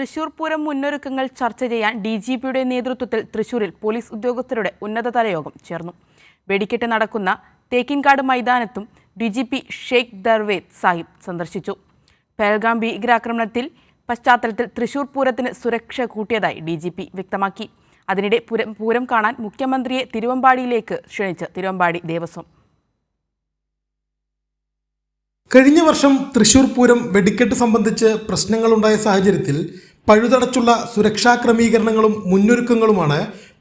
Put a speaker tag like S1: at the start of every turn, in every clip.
S1: തൃശൂർ പൂരം മുന്നൊരുക്കങ്ങൾ ചർച്ച ചെയ്യാൻ ഡി ജി പിയുടെ നേതൃത്വത്തിൽ തൃശൂരിൽ പോലീസ് ഉദ്യോഗസ്ഥരുടെ ഉന്നതതല യോഗം ചേർന്നു. വെടിക്കെട്ട് നടക്കുന്ന Thekkinkadu മൈതാനത്തും D G P Sheikh Darvesh Sahib സന്ദർശിച്ചു. പേൽഗാം ഭീകരാക്രമണത്തിൽ പശ്ചാത്തലത്തിൽ തൃശൂർ പൂരത്തിന് സുരക്ഷ കൂട്ടിയതായി ഡി ജി പി വ്യക്തമാക്കി. അതിനിടെ പൂരം പൂരം കാണാൻ മുഖ്യമന്ത്രിയെ തിരുവമ്പാടിയിലേക്ക് ക്ഷണിച്ച് തിരുവമ്പാടി ദേവസ്വം.
S2: കഴിഞ്ഞ വർഷം തൃശൂർ പൂരം വെടിക്കെട്ട് സംബന്ധിച്ച് പ്രശ്നങ്ങളുണ്ടായ സാഹചര്യത്തിൽ പഴുതടച്ചുള്ള സുരക്ഷാ ക്രമീകരണങ്ങളും മുന്നൊരുക്കങ്ങളുമാണ്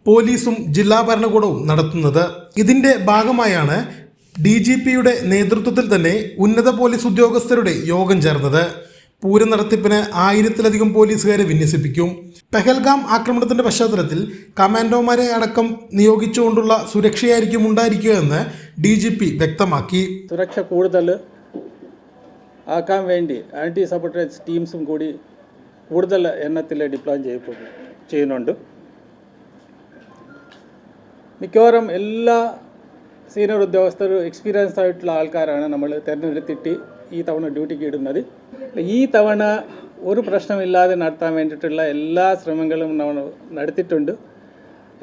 S2: പോലീസും ജില്ലാ ഭരണകൂടവും നടത്തുന്നത്. ഇതിന്റെ ഭാഗമായാണ് ഡി ജി പിയുടെ നേതൃത്വത്തിൽ തന്നെ ഉന്നത പോലീസ് ഉദ്യോഗസ്ഥരുടെ യോഗം ചേർന്നത്. പൂരം നടത്തിപ്പിന് ആയിരത്തിലധികം പോലീസുകാരെ വിന്യസിപ്പിക്കും. പെഹൽഗാം ആക്രമണത്തിന്റെ പശ്ചാത്തലത്തിൽ കമാൻഡോമാരെ അടക്കം നിയോഗിച്ചുകൊണ്ടുള്ള സുരക്ഷയായിരിക്കും ഉണ്ടായിരിക്കുക എന്ന് ഡി ജി പി വ്യക്തമാക്കി.
S3: സുരക്ഷ കൂടുതൽ ആക്കാൻ വേണ്ടി ആന്റി സബോട്ടേജ് ടീംസും കൂടി കൂടുതൽ എണ്ണത്തിൽ ഡിപ്ലോയ് ചെയ്യപ്പെടും ചെയ്യുന്നുണ്ട്. മിക്കവാറും എല്ലാ സീനിയർ ഉദ്യോഗസ്ഥരും എക്സ്പീരിയൻസ് ആയിട്ടുള്ള ആൾക്കാരാണ് നമ്മൾ തിരഞ്ഞെടുത്തിട്ട് ഈ തവണ ഡ്യൂട്ടിക്ക് ഇടുന്നത്. ഈ തവണ ഒരു പ്രശ്നമില്ലാതെ നടത്താൻ വേണ്ടിയിട്ടുള്ള എല്ലാ ശ്രമങ്ങളും നമ്മൾ നടത്തിയിട്ടുണ്ട്.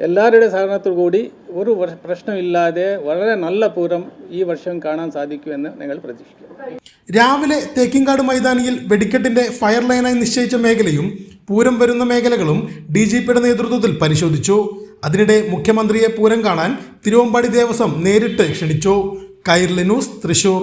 S3: എല്ലാവരുടെ സഹകരണത്തോടു കൂടി ഒരു പ്രശ്നമില്ലാതെ വളരെ നല്ല പൂരം ഈ വർഷം കാണാൻ സാധിക്കുമെന്ന് ഞങ്ങൾ പ്രതീക്ഷിക്കുന്നു.
S2: രാവിലെ തേക്കിങ്കാട് മൈതാനിയിൽ വെടിക്കെട്ടിന്റെ ഫയർ ലൈനായി നിശ്ചയിച്ച മേഖലയും പൂരം വരുന്ന മേഖലകളും ഡി ജി പിയുടെ നേതൃത്വത്തിൽ പരിശോധിച്ചു. അതിനിടെ മുഖ്യമന്ത്രിയെ പൂരം കാണാൻ തിരുവമ്പാടി ദേവസ്വം നേരിട്ട് ക്ഷണിച്ചു. കൈർലി ന്യൂസ് തൃശൂർ.